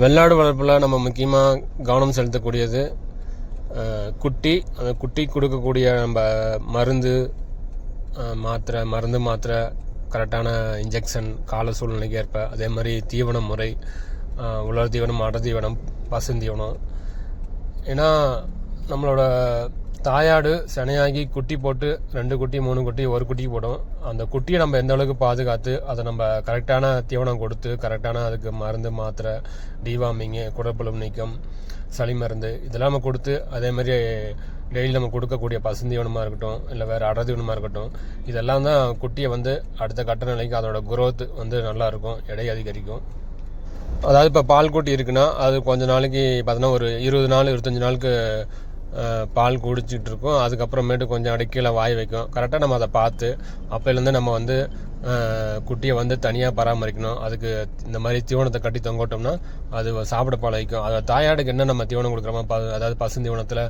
வெள்ளாடு வளர்ப்பில் நம்ம முக்கியமாக கவனம் செலுத்தக்கூடியது குட்டி அந்த குட்டி கொடுக்கக்கூடிய நம்ம மருந்து மாத்திரை மருந்து மாத்திரை கரெக்டான இன்ஜெக்ஷன் கால சூழ்நிலைக்கு ஏற்ப அதே மாதிரி தீவன முறை உலர் தீவனம் அடர் தீவனம் பசுந்தீவனம். ஏன்னா நம்மளோட தாயாடு சினையாகி குட்டி போட்டு ரெண்டு குட்டி மூணு குட்டி ஒரு குட்டி போடும். அந்த குட்டியை நம்ம எந்த அளவுக்கு பாதுகாத்து அதை நம்ம கரெக்டான தீவனம் கொடுத்து கரெக்டான அதுக்கு மருந்து மாத்திரை டிவாமிங்கு குடற்புலம் நீக்கம் சளி மருந்து இதெல்லாம் நம்ம கொடுத்து அதே மாதிரி டெய்லி நம்ம கொடுக்கக்கூடிய பசுந்தீவனமாக இருக்கட்டும் இல்லை வேறு அடர்தீவனமாக இருக்கட்டும் இதெல்லாம் தான் குட்டியை வந்து அடுத்த கட்ட நிலைக்கு அதோட குரோத் வந்து நல்லா இருக்கும் எடை அதிகரிக்கும். அதாவது இப்போ பால் குட்டி இருக்குன்னா அது கொஞ்ச நாளைக்கு பார்த்தீங்கன்னா ஒரு இருபது நாள் இருபத்தஞ்சி நாளுக்கு பால் குடிச்சிட்ருக்கோம் அதுக்கப்புறமேட்டு கொஞ்சம் அடி கீழே வாய் வைக்கும். கரெக்டாக நம்ம அதை பார்த்து அப்போலேருந்து நம்ம வந்து குட்டியை வந்து தனியாக பராமரிக்கணும். அதுக்கு இந்த மாதிரி தீவனத்தை கட்டி தொங்கோட்டோம்னா அது சாப்பிட பழகிக்கும். அதை தாயாடுக்கு என்ன நம்ம தீவனம் கொடுக்குறோமோ ப அதாவது பசுந்தீவனத்தில்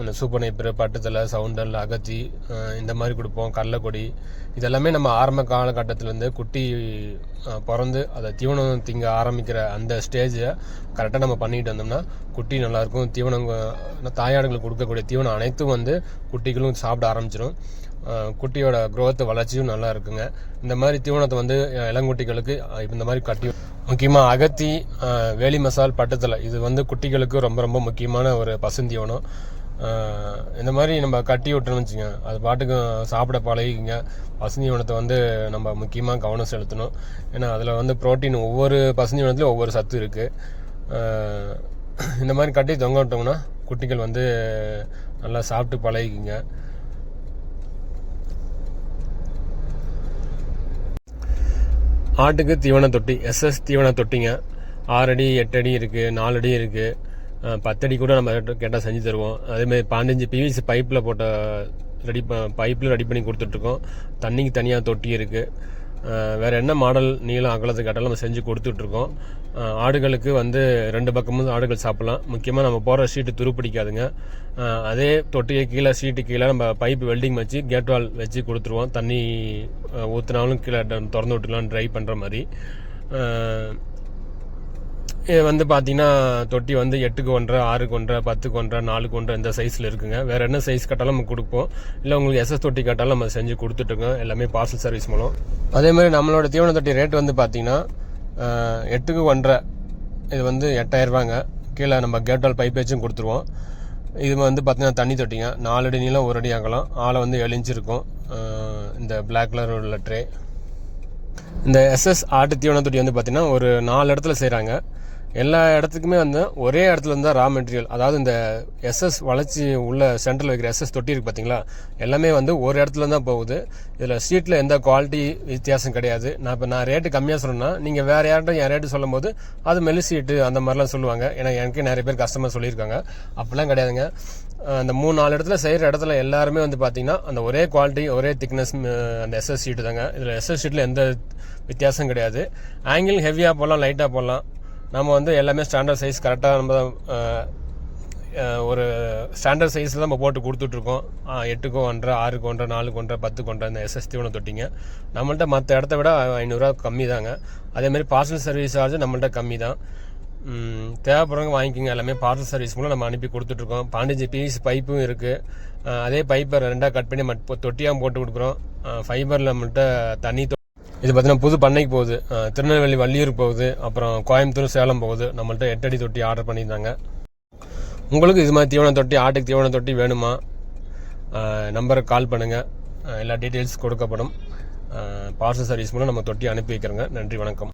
இந்த சூப்பர் நைப்பர் பட்டுத்தலை சவுண்டல் அகத்தி இந்த மாதிரி கொடுப்போம். கடலக்கொடி. இதெல்லாமே நம்ம ஆரம்ப காலகட்டத்திலேருந்து குட்டி பிறந்து அதை தீவனம் திங்க ஆரம்பிக்கிற அந்த ஸ்டேஜை கரெக்டாக நம்ம பண்ணிட்டு வந்தோம்னா குட்டி நல்லாயிருக்கும். தீவனம் தாயாடுகளுக்கு கொடுக்கக்கூடிய தீவனம் அனைத்தும் வந்து குட்டிகளும் சாப்பிட ஆரம்பிச்சிடும் குட்டியோட growth வளர்ச்சியும் நல்லா இருக்குங்க. இந்த மாதிரி தீவனத்தை வந்து இளங்குட்டிகளுக்கு இந்த மாதிரி கட்டி முக்கியமாக அகத்தி வேலி மசால் பட்டத்தில் இது வந்து குட்டிகளுக்கு ரொம்ப ரொம்ப முக்கியமான ஒரு பசுந்தீவனம் இந்த மாதிரி நம்ம கட்டி விட்டோம்னு வச்சுங்க அது பாட்டுக்கு சாப்பிட பழகிக்குங்க. பசுந்தீவனத்தை வந்து நம்ம முக்கியமாக கவனம் செலுத்தணும். ஏன்னா அதில் வந்து புரோட்டீன் ஒவ்வொரு பசுந்தீவனத்துலையும் ஒவ்வொரு சத்து இருக்குது இந்த மாதிரி கட்டி தொங்க விட்டோம்னா குட்டிகள் வந்து நல்லா சாப்பிட்டு பழகிக்குங்க. ஆட்டுக்கு தீவன தொட்டி எஸ்எஸ் தீவன தொட்டிங்க. ஆறடி எட்டடி இருக்குது நாலடி இருக்குது பத்தடி கூட நம்ம கேட்டால் செஞ்சு தருவோம். அதேமாதிரி பதினஞ்சு பிவிசி பைப்பில் போட்ட ரெடி ப பைப்பில் ரெடி பண்ணி கொடுத்துட்ருக்கோம் தண்ணிக்கு தனியாக தொட்டி இருக்குது வேறு என்ன மாடல் நீளம் அகலத்துக்கு கேட்டாலும் நம்ம செஞ்சு கொடுத்துட்ருக்கோம். ஆடுகளுக்கு வந்து ரெண்டு பக்கமும் ஆடுகள் சாப்பிட்லாம். முக்கியமாக நம்ம போடுற ஷீட்டு துருப்பிடிக்காதுங்க. அதே தொட்டியை கீழே ஷீட்டு கீழே நம்ம பைப் வெல்டிங் வச்சு கேட் வால் வச்சு கொடுத்துருவோம். தண்ணி ஊற்றுனாலும் கீழே ட- திறந்து விட்டுக்கலாம் ட்ரை பண்ணுற மாதிரி. வந்து பார்த்தீங்கன்னா தொட்டி வந்து எட்டுக்கு ஒன்றரை ஆறுக்கு ஒன்றரை பத்துக்கு ஒன்றரை நாலுக்கு ஒன்றரை இந்த சைஸில் இருக்குங்க. வேறு என்ன சைஸ் கேட்டாலும் நம்ம கொடுப்போம். இல்லை உங்களுக்கு எஸ்எஸ் தொட்டி கேட்டாலும் நம்ம செஞ்சு கொடுத்துட்ருக்கோம் எல்லாமே பார்சல் சர்வீஸ் மூலம். அதே மாதிரி நம்மளோட தீவன தொட்டி ரேட் வந்து பார்த்தீங்கன்னா எட்டுக்கு ஒன்றரை. இது வந்து எட்டாயிரரூபாங்க கீழே நம்ம கேட்டால் பைப் வச்சும் கொடுத்துருவோம். இது வந்து பார்த்தீங்கன்னா தண்ணி தொட்டிங்க. நாலு அடி நீளம் ஒரு அடி ஆகலாம் ஆளை வந்து ஏழு இருக்கும். இந்த பிளாக் கலர் உள்ள ட்ரே இந்த எஸ்எஸ் ஆட்டு தீவன தொட்டி வந்து பார்த்திங்கன்னா ஒரு நாலு இடத்துல செய்கிறாங்க எல்லா இடத்துக்குமே வந்து ஒரே இடத்துல இருந்தால் ரா மெட்டீரியல் அதாவது இந்த எஸ்எஸ் வளர்ச்சி உள்ள சென்டரில் வைக்கிற எஸ்எஸ் தொட்டி இருக்குது பார்த்தீங்களா எல்லாமே வந்து ஒரு இடத்துல தான் போகுது. இதில் ஷீட்டில் எந்த குவாலிட்டி வித்தியாசம் கிடையாது. நான் இப்போ நான் ரேட்டு கம்மியாக சொன்னேன்னா நீங்கள் வேறு யார்கிட்ட என் ரேட்டு சொல்லும்போது அது மெல்லு அந்த மாதிரிலாம் சொல்லுவாங்க. ஏன்னா எனக்கு நிறைய பேர் கஸ்டமர் சொல்லியிருக்காங்க. அப்படிலாம் கிடையாதுங்க. அந்த மூணு நாலு இடத்துல செய்கிற இடத்துல எல்லாருமே வந்து பார்த்தீங்கன்னா அந்த ஒரே குவாலிட்டி ஒரே திக்னஸ் அந்த எஸ்எஸ் ஷீட்டு தாங்க. இதில் எஸ்எஸ் ஷீட்டில் எந்த வித்தியாசம் கிடையாது. ஆங்கிள் ஹெவியாக போடலாம் லைட்டாக போடலாம். நம்ம வந்து எல்லாமே ஸ்டாண்டர்ட் சைஸ் கரெக்டாக நம்ம ஒரு ஸ்டாண்டர்ட் சைஸில் நம்ம போட்டு கொடுத்துட்ருக்கோம். எட்டுக்கு ஒன்றரை ஆறுக்கு ஒன்றரை நாலுக்கு ஒன்றரை பத்துக்கு ஒன்றரை இந்த எஸ்எஸ் தீவனம் தொட்டிங்க. நம்மள்ட்ட மற்ற இடத்த விட ஐநூறுரூவா கம்மி தாங்க. அதேமாதிரி பார்சல் சர்வீஸ் சார்ஜ் நம்மள்ட்ட கம்மி தான். தேவைப்படுறவங்க வாங்கிக்கோங்க. எல்லாமே பார்சல் சர்வீஸ் மூலம் நம்ம அனுப்பி கொடுத்துட்ருக்கோம். பாண்டிஜி பீஸ் பைப்பும் இருக்குது அதே பைப்பை ரெண்டாக கட் பண்ணி மட் தொட்டியாக போட்டு கொடுக்குறோம். ஃபைபரில் நம்மள்ட்ட தண்ணி தொ- இது பார்த்தீங்கன்னா புது பண்ணைக்கு போகுது. திருநெல்வேலி வள்ளியூர் போகுது. அப்புறம் கோயம்புத்தூர் சேலம் போகுது. நம்மள்ட்ட எட்டடி தொட்டி ஆர்டர் பண்ணியிருந்தாங்க. உங்களுக்கு இது மாதிரி தீவன தொட்டி ஆட்டுக்கு தீவன தொட்டி வேணுமா? நம்பருக்கு கால் பண்ணுங்கள் எல்லா டீட்டெயில்ஸ் கொடுக்கப்படும். பார்சல் சர்வீஸ் மூலம் நம்ம தொட்டி அனுப்பி வைக்கிறோங்க. நன்றி வணக்கம்.